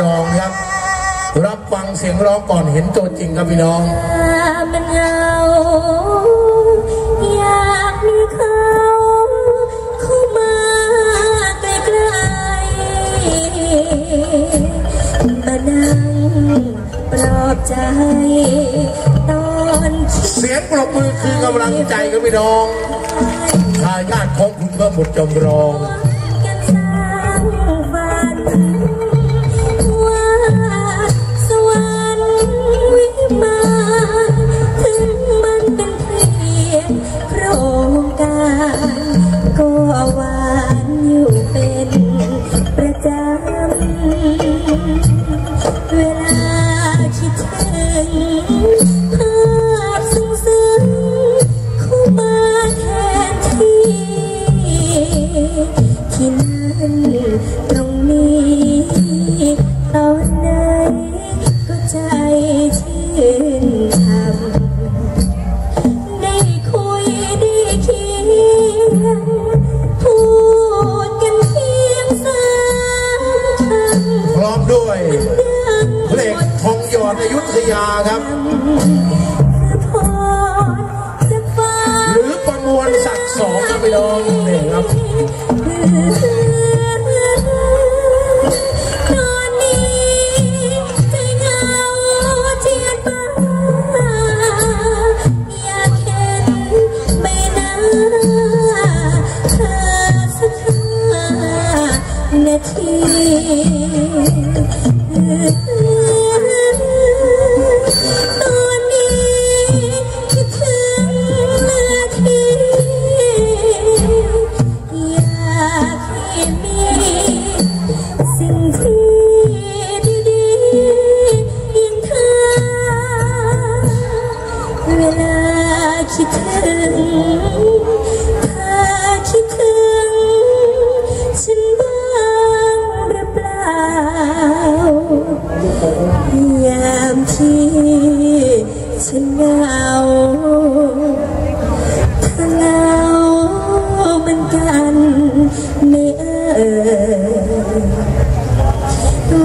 ร้องครับ รับฟังเสียงร้องก่อนเห็นตัวจริงครับพี่น้องมันเหงาอยากมีเขาเข้ามาใกล้ๆมานั่งปลอบใจ ตอนคิดเสียงปรบมือคือกำลังใจครับพี่น้องทายาทของคุณเพิ่มบุตรจำลองกัน ตรงนี้ตอนไหนก็ใจชื่นทำได้คุยได้เคียงพูดกันเพียงสามคำ พร้อมด้วยเพลงทองหยอดอยุธยาครับ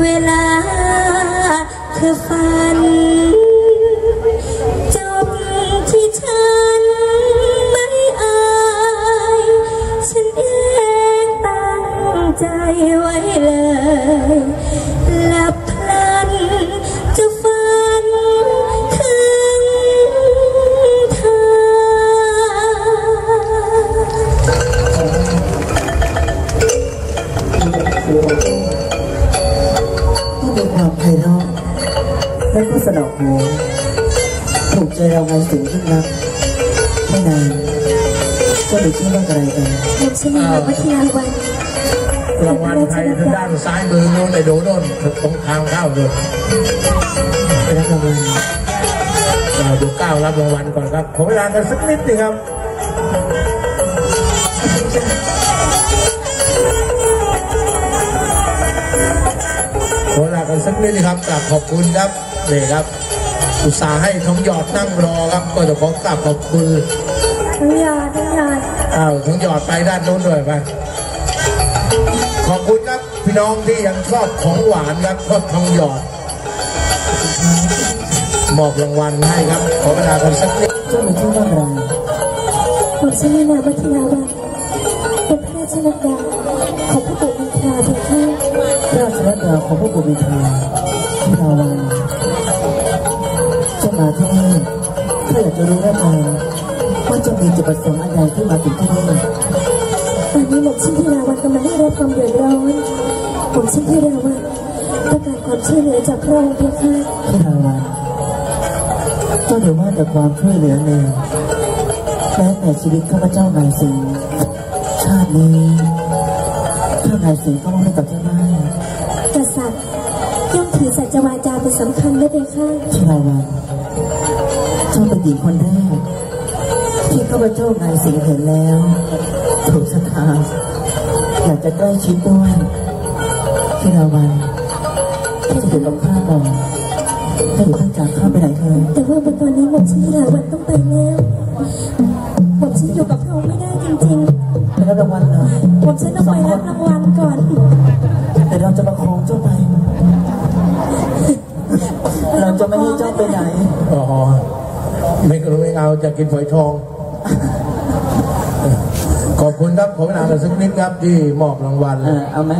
เวลาเธอฝัน ไพเราะและก็สนอกหูถูกใจเราไงสิ่งที่รักไม่นานก็หรือชื่อว่าอะไรกันผมชนีวัฒนาวันรางวัลไทยทางด้านซ้ายมือโน้นในโดโน่นตรงทางเข้าเลยไปรับรางวัลเราดูก้าวรับรางวัลก่อนครับขอเวลากันสักนิดนึงครับ สักนิดนึงครับกราบขอบคุณครับนี่ครับ อุตส่าห์ให้ทองหยอดนั่งรอครับ ก็จะขอกราบขอบคุณทั้งยอดทั้งยอดอ้าวทองหยอดไปด้านโน้นด้วยไปขอบคุณครับพี่น้องที่ยังชอบของหวานครับชอบทองหยอดมอบรางวัลให้ครับ ขอเวลากันสักนิดเจ้าหรือชื่อว่าอะไรผมชนีวัฒนาวันเป็นพระราชนักดาของพระปู่มินทราเป็นข้า ราของพระบุตรทาที่ราวันเจ้ามาที่นี่ถ้าอยากจะรู้แน่นอนว่าจะมีจุดประสงค์อะไรที่มาถึงที่นี่ตอนนี้หม่อมชินที่ราวันกำลังได้รับความเดือดร้อนผมชินที่ราวันต้องการความช่วยเหลือจากพระองค์เพียงค่ะที่ราวันเจ้าเดี๋ยวว่าแต่ความช่วยเหลือเลยแม้แต่ชีวิตข้าพเจ้านายสิงห์ชาตินี้ข้านายสิงห์ก็มอบให้กับเจ้า ย่อมถือสัจวาจาเป็นสำคัญนะเพียงค่ะที่ราวันเจ้าเป็นหญิงคนแรกที่ข้าพเจ้านายสิงห์เห็นแล้ว ถูกสถาอยากจะใกล้ชิดด้วยที่ราวันที่จะอยู่กับข้าก่อนถ้าอยู่ข้างจากข้าไปไหนเธอแต่ว่าตอนนี้หม่อมชินที่ราวันต้องไปแล้วหม่อมชินอยู่กับพระองค์ไม่ได้จริงไปรับรางวัลเหรอๆหม่อมชินต้องไปรับรางวัลก่อน แต่เราจะประคองเจ้าไป ไม่กระไม่เอาจะกินฝอยทอง ขอบคุณครับขอเวลาเราสักนิดครับที่มอบรางวัลเออเอาไหม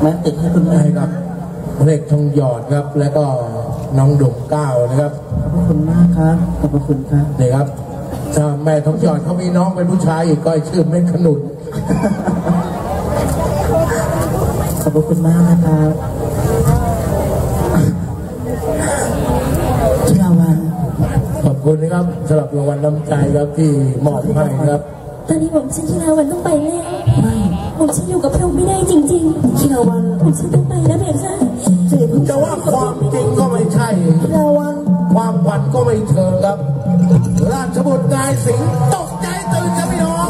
แม่ติดให้คุณแม่ให้กับเลขทองหยอดครับ แล้วก็น้องดงเก้านะครับขอบพระคุณมากครับขอบพระคุณครับนี่ครับถ้าแม่ทองหยอดเขามีน้องเป็นผู้ชายอีกก็ชื่อเม็ดขนุนขอบพระคุณมากนะครับ คุณนะครับสำหรับรางวัลน้ำใจครับที่มอบให้นะครับตอนนี้ผมฉันที่ลาวันต้องไปแล้วไม่ผมฉันอยู่กับพระองค์ไม่ได้จริงที่ราวันๆผมฉันต้องไปแล้วเบค่ะเจ็บจะว่าความจริงก็ไม่ใช่ที่ราวันความฝันก็ไม่เชิงครับ ราชบุตรนายสิงห์ตกใจตื่นครับพี่น้อง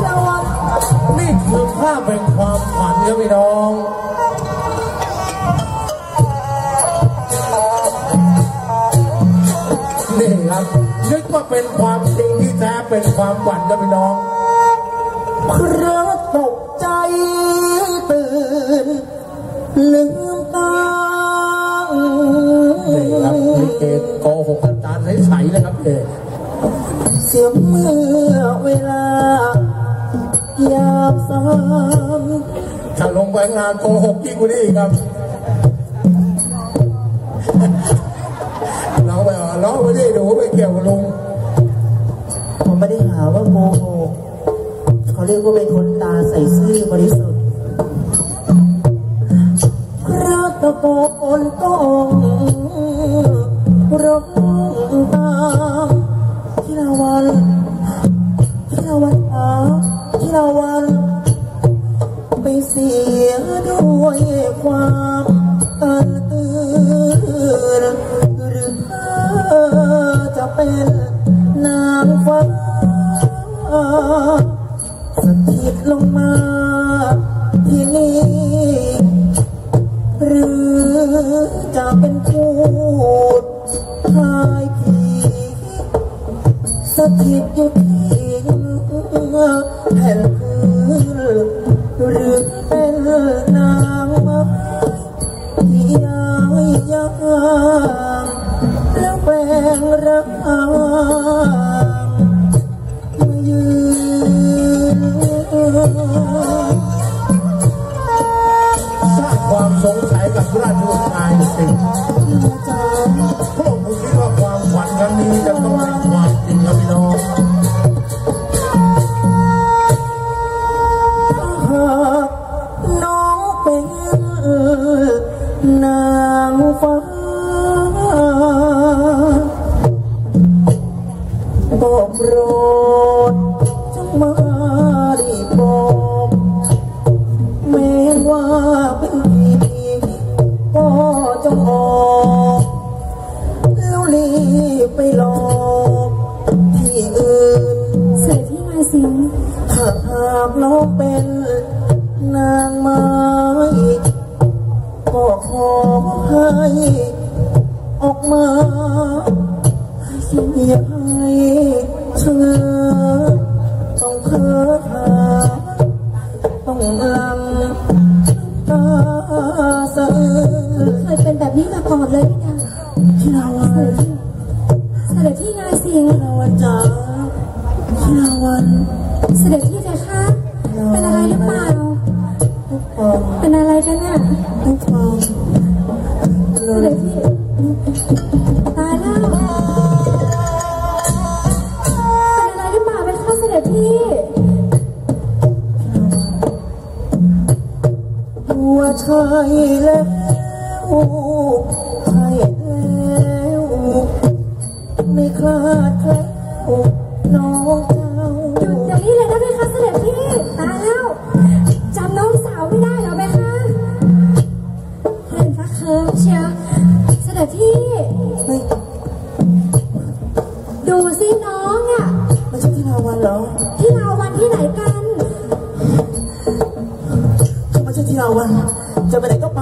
นี่คือภาพเป็นความฝันครับพี่น้องนี่ครับ นึกว่าเป็นความจริงที่แท้เป็นความฝันครับพี่น้องพระตกใจตื่นลืมตานี่ครับลิเกโกหกอาจารย์ใสๆเลยครับเอกเสียเมื่อเวลายามสามถ้าลงไปงานโกหกยิ่งกว่านี้อีกครับเราไปอะเราไม่ได้ดูไม่ เกี่ยวกับลุง ผมไม่ได้หาว่าโมโหเขาเรียกว่าเป็นคนตาใส่ซื่อบริสุทธิ์พระตะโกนก้องร้องตามที่ละวันที่ละวันตาที่ละวันไปเสียด้วยความ ពេលនាងវត្តសន្តិភាពលងមកากน้องเป็นนาง ใช่แล้ว ถ้าไม่ใช่ที่ราวันจะไปไหนก็ไป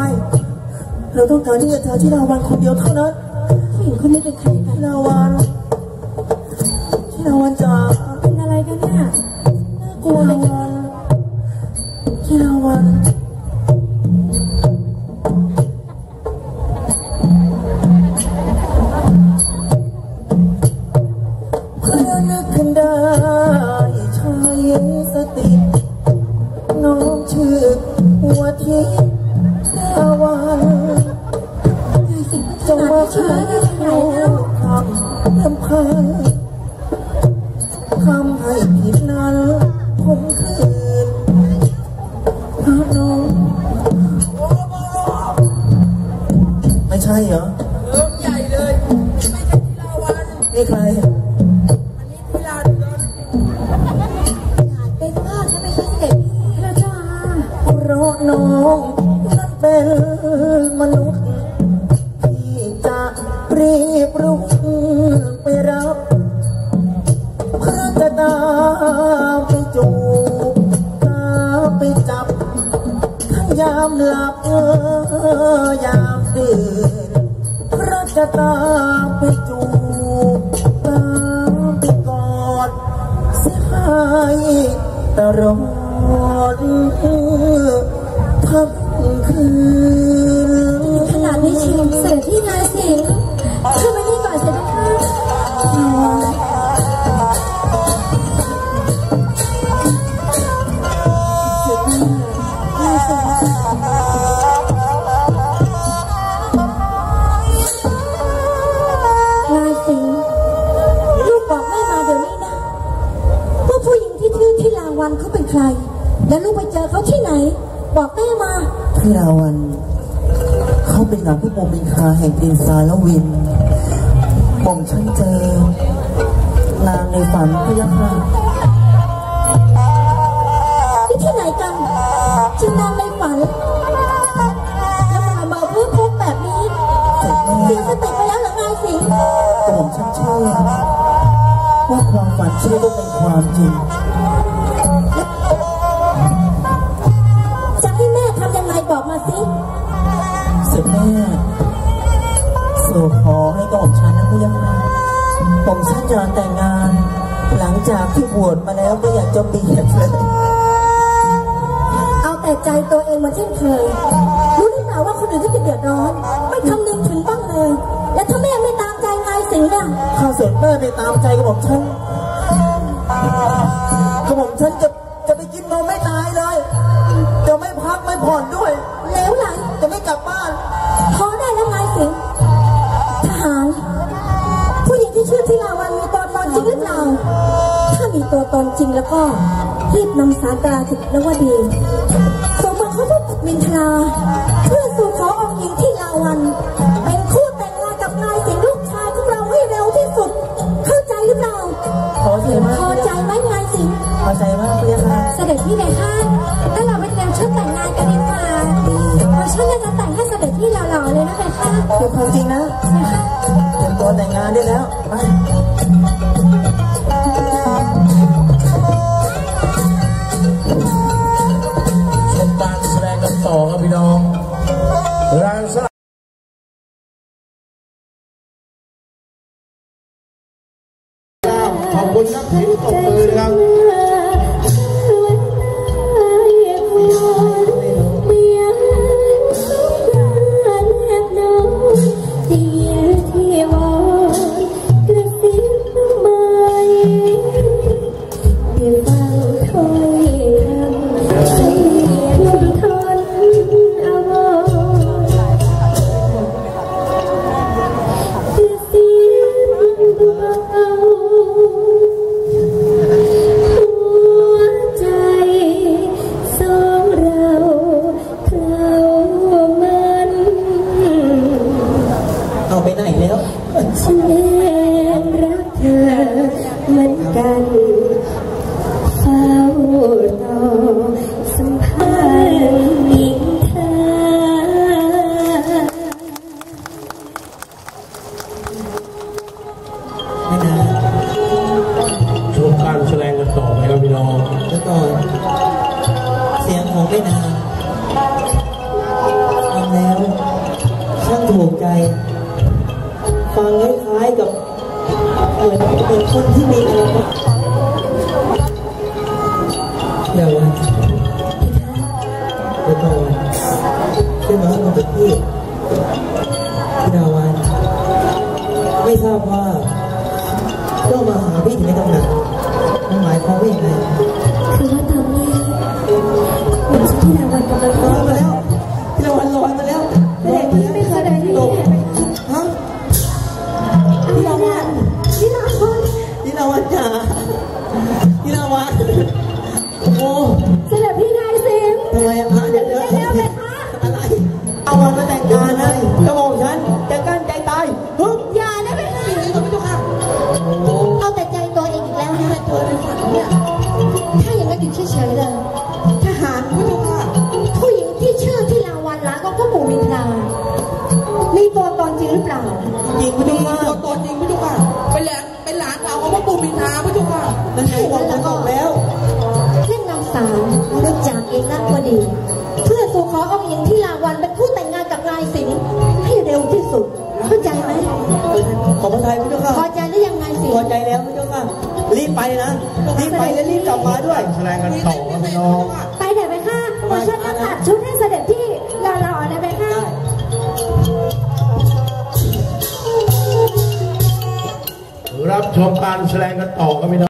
เราต้องการที่จะเจอที่ราวันคนเดียวเท่านั้นผู้หญิงคนนี้เป็นใครกันที่ราวันที่ราวันจ๋าเป็นอะไรกันเนี่ยกลัวราวันที่ราวันเพื่อน เป็นมนุษย์ ที่จะรีบรุกไปรับพระจะตามไปจูบตามไปจับทั้งยามหลับยามตื่นพระจะตามไปจูบตามไปกอดเสียให้ตลอด คื เขาเป็นนางผู้ปกบินคาแห่งดินสารวินผมฉันเจอนางในฝันพะยะค่ะที่ที่ไหนกันจึงนอนในฝันแล้วมาเมาพูดพกแบบนี้เสร็จเสีแล้ยวสติไปแล้วเหรอไงสิงห์ผมฉันเชื่อว่าความฝันเชื่อต้องเป็นความจริง สู่ขอให้กับผมฉันนะพะยะค่ะผมฉันจะแต่งงาน หลังจากที่บวชมาแล้วก็อยากจะเบียดเลยเอาแต่ใจตัวเองเหมาเช่นเคย รู้หรือเปล่าว่าคนอื่นเขาจะเดือดร้อน ไม่คำนึงถึงบ้างเลย แล้วถ้าแม่ไม่ตามใจนายสิงห์ล่ะข้าเสร็จแม่ไปตามใจกับผมฉันกับผมฉันจะ ตัวตนจริงแล้วก็รีบนำสารกลาถึงนวดีส่งมาเข้าพบมินทราเพื่อสู่ขอองค์หญิงที่ลาวัน เป็นคู่แต่งงานกับนายสิงห์ลูกชายของเราให้เร็วที่สุด เข้าใจหรือเปล่าขอเสียมากพอใจไหมนายสิงห์พอใจมากเลยค่ะเสด็จพี่เลยค่ะถ้าเราไปเตรียมชุดแต่งงานกันดีกว่าเพราะฉันน่าจะแต่งให้เสด็จพี่หล่อๆเลยนะเบค่ะเป็นความจริงนะเตรียมตัวแต่งงานได้แล้วไป รักเธอเหมือนกันเฝ้า เหมือนเหมือนคนที่มีอะไรเดี๋ยววันเดี๋ยวก่อนขึ้าให้มาเป็นพี่พี่ดาวันไม่ทราบว่าก็มาหาพี่ถึงในตำหนักมันหมายความว่าอย่างไรคือว่าตอนนี้หญิงที่ดาวันกำลังมาแล้วอะไร จริงพุทธมีมาตัวตนจริงพี่ทุกค่ะเป็นหลานเป็นหลานสาวของพ่อปู่มินทราพี่ทุกค่ะนั่นไงบอกฉันบอกแล้วเช่นนางสาวรู้จักเองนักก็ดี เพื่อสู่ขอองค์หญิงที่ลาวันเป็นผู้แต่งงานกับนายสิงห์ให้เร็วที่สุดเข้าใจไหมขอพระทัยพุทธพค่ะอใจหรือยังนายสิงพอห์ใจแล้วพุทธค่ะรีบไปนะรีบไปแล้วรีบกลับมาด้วยแสดงกันต่อครับพี่น้อง รับชมการแสดงกันต่อครับพี่น้อง